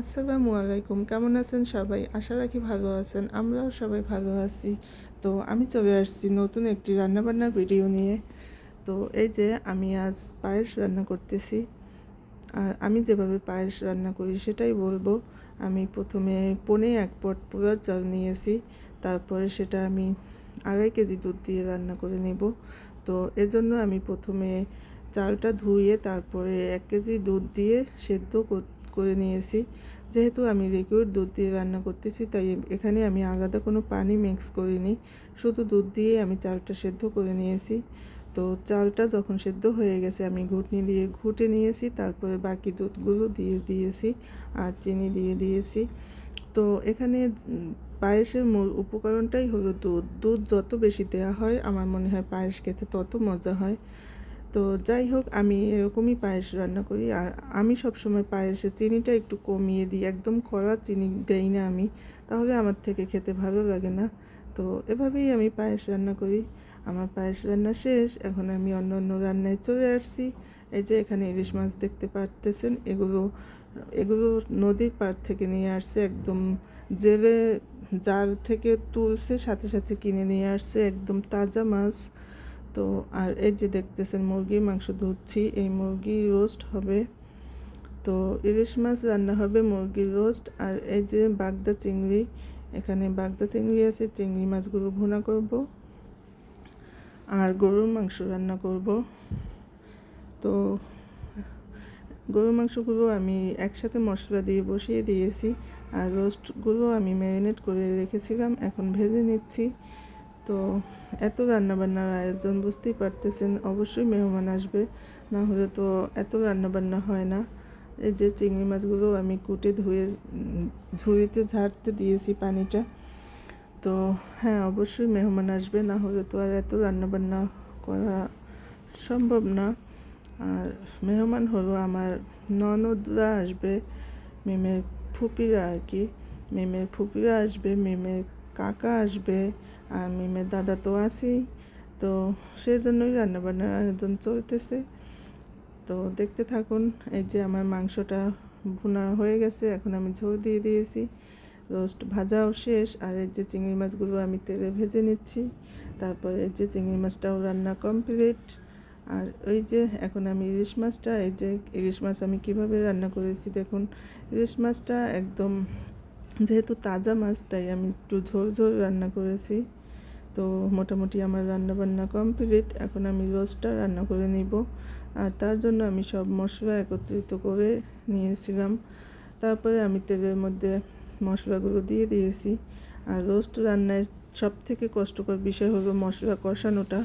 আসসালামু আলাইকুম, কেমন আছেন সবাই? আশা রাখি ভালো আছেন, আমরাও সবাই ভালো আছি। তো আমি চলে আসছি নতুন একটি রান্নাবান্নার ভিডিও নিয়ে। তো এই যে আমি আজ পায়েস রান্না করতেছি। আর আমি যেভাবে পায়েস রান্না করি সেটাই বলব। আমি প্রথমে পনে এক পট পোলার চাল নিয়েছি, তারপরে সেটা আমি আড়াই কেজি দুধ দিয়ে রান্না করে নেব। তো এজন্য আমি প্রথমে চালটা ধুয়ে তারপরে এক কেজি দুধ দিয়ে সেদ্ধ করে নিয়েছি। যেহেতু আমি লিকুইড দুধ দিয়ে রান্না করতেছি, তাই এখানে আমি আলাদা কোনো পানি মিক্স করিনি। শুধু দুধ দিয়ে আমি চালটা সেদ্ধ করে নিয়েছি। তো চালটা যখন সেদ্ধ হয়ে গেছে, আমি ঘুটনি দিয়ে ঘুটে নিয়েছি, তারপরে বাকি দুধগুলো দিয়ে দিয়েছি আর চিনি দিয়ে দিয়েছি। তো এখানে পায়েসের মূল উপকরণটাই হলো দুধ। দুধ যত বেশি দেওয়া হয়, আমার মনে হয় পায়েস খেতে তত মজা হয়। তো যাই হোক, আমি এরকমই পায়েস রান্না করি। আর আমি সবসময় পায়েসে চিনিটা একটু কমিয়ে দিই। একদম কড়া চিনি দেই না আমি, তাহলে আমার থেকে খেতে ভালো লাগে না। তো এভাবেই আমি পায়েস রান্না করি। আমার পায়েস রান্না শেষ, এখন আমি অন্য অন্য রান্নায় চলে আসছি। এই যে এখানে ইলিশ মাছ দেখতে পারতেছেন, এগুলো এগুলো নদীর পাড় থেকে নিয়ে আসছে, একদম জেলে, জাল থেকে তুলছে, সাথে সাথে কিনে নিয়ে আসছে, একদম তাজা মাছ। তো আর এই যে দেখতেছেন মুরগির মাংস ধুচ্ছি, এই মুরগি রোস্ট হবে। তো ইলিশ মাছ রান্না হবে মুরগির রোস্ট আর এই যে বাগদা চিংড়ি, এখানে বাগদা চিংড়ি আছে, চিংড়ি মাছগুলো ভুনা করব। আর গরুর মাংস রান্না করব। তো গরুর মাংসগুলো আমি একসাথে মশলা দিয়ে বসিয়ে দিয়েছি, আর রোস্টগুলো আমি ম্যারিনেট করে রেখেছিলাম, এখন ভেজে নিচ্ছি। তো এত রান্নাবান্নার আয়োজন বুঝতেই পারতেছেন, অবশ্যই মেহমান আসবে, না হলে তো এত রান্নাবান্না হয় না। এই যে চিংড়ি মাছগুলো আমি কুটে ধুয়ে ঝুড়িতে ঝাড়তে দিয়েছি পানিটা। তো হ্যাঁ অবশ্যই মেহমান আসবে, না হলে তো আর এত রান্নাবান্না করা সম্ভব না। আর মেহমান হলো আমার ননদরা আসবে, মেমের ফুপিরা আর কি। মেমের ফুপিরা আসবে, মেমের কাকা আসবে আর মিমের দাদা তো আছেই। তো সেই জন্যই রান্নাবান্নার আয়োজন চলতেছে। তো দেখতে থাকুন, এই যে আমার মাংসটা ভুনা হয়ে গেছে, এখন আমি ঝোল দিয়ে দিয়েছি। রোস্ট ভাজাও শেষ, আর এই যে চিংড়ি মাছগুলো আমি তেলে ভেজে নিচ্ছি। তারপরে এই যে চিংড়ি মাছটাও রান্না কমপ্লিট। আর ওই যে এখন আমি ইলিশ মাছটা, এই যে ইলিশ মাছ আমি কীভাবে রান্না করেছি দেখুন। ইলিশ মাছটা একদম যেহেতু তাজা মাছ, তাই আমি একটু ঝোল ঝোল রান্না করেছি। তো মোটামুটি আমার রান্না বান্না কমপ্লিট এখন আমি রোস্টটা রান্না করে নিব। আর তার জন্য আমি সব মশলা একত্রিত করে নিয়েছিলাম। তারপরে আমি তেলের মধ্যে মশলাগুলো দিয়ে দিয়েছি। আর রোস্ট রান্নায় সব থেকে কষ্টকর বিষয় হলো মশলা কষানোটা।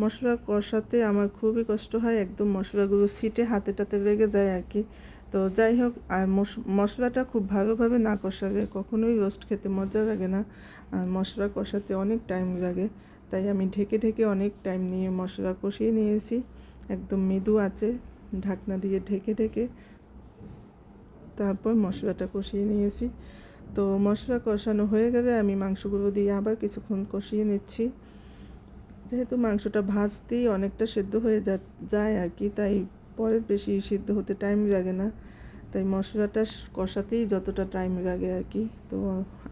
মশলা কষাতে আমার খুবই কষ্ট হয়। একদম মশলাগুলো সিটে হাতে টাতে লেগে যায় আর কি। তো যাই হোক, আর মশলাটা খুব ভালোভাবে না কষালে কখনোই রোস্ট খেতে মজা লাগে না। আর মশলা কষাতে অনেক টাইম লাগে। তাই আমি ঢেকে ঢেকে অনেক টাইম নিয়ে মশলা কষিয়ে নিয়েছি। একদম মৃদু আছে ঢাকনা দিয়ে ঢেকে ঢেকে তারপর মশলাটা কষিয়ে নিয়েছি। তো মশলা কষানো হয়ে গেলে আমি মাংসগুলো দিয়ে আবার কিছুক্ষণ কষিয়ে নিচ্ছি। যেহেতু মাংসটা ভাজতেই অনেকটা সেদ্ধ হয়ে যায় আর কি, তাই পরে বেশি সিদ্ধ হতে টাইম লাগে না। তাই মশলাটা কষাতেই যতটা টাইম লাগে আর কি। তো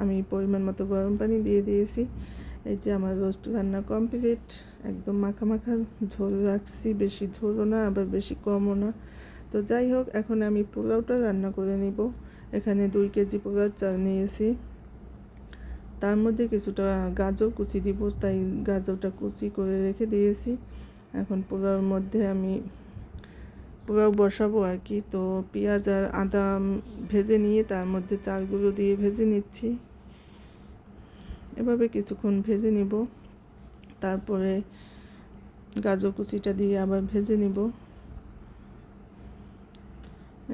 আমি পরিমাণ মতো গরম পানি দিয়ে দিয়েছি। এই যে আমার রোস্ট রান্না কমপ্লিট একদম মাখা মাখা ঝোল রাখছি। বেশি ঝোলও না, আবার বেশি কমও না। তো যাই হোক, এখন আমি পোলাওটা রান্না করে নিব। এখানে দুই কেজি পোলাও চাল নিয়েছি। তার মধ্যে কিছুটা গাজর কুচি দিব। তাই গাজরটা কুচি করে রেখে দিয়েছি। এখন পোলাওর মধ্যে আমি বসাবো আর কি। তো পেঁয়াজ আর আদা ভেজে নিয়ে তার মধ্যে চালগুলো দিয়ে ভেজে নিচ্ছি। এভাবে কিছুক্ষণ ভেজে নিব। তারপরে গাজর কুচিটা দিয়ে আবার ভেজে নিব।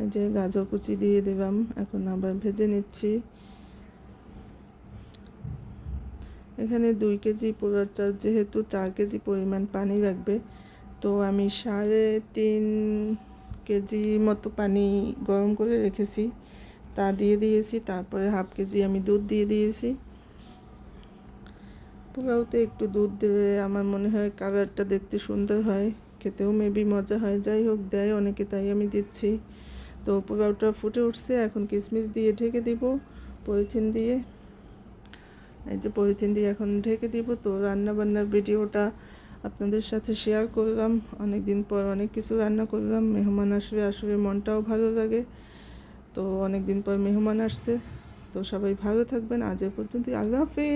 এই যে গাজর কুচি দিয়ে দিলাম, এখন আবার ভেজে নিচ্ছি। এখানে দুই কেজি পোড়ার চাল, যেহেতু চার কেজি পরিমাণ পানি লাগবে তো আমি সাড়ে তিন কেজি মতো পানি গরম করে রেখেছি। তা দিয়ে দিয়েছি, তারপরে হাফ কেজি আমি দুধ দিয়ে দিয়েছি। পোলাওতে একটু দুধ দিলে আমার মনে হয় কালারটা দেখতে সুন্দর হয়, খেতেও মেবি মজা হয়। যাই হোক, দেয় অনেকে, তাই আমি দিচ্ছি। তো পোলাওটা ফুটে উঠছে, এখন কিশমিশ দিয়ে ঢেকে দিব, পলিথিন দিয়ে। এই যে পলিথিন দিয়ে এখন ঢেকে দিব। তো রান্না বান্নার ভিডিওটা আপনাদের সাথে শেয়ার করলাম অনেক দিন পর অনেক কিছু রান্না করলাম, মেহমান আসবে আসবে মনটাও ভালো লাগে। তো অনেক দিন পর মেহমান আসছে, তো সবাই ভালো থাকবেন, আজ এ পর্যন্ত আল্লাহ হাফেজ!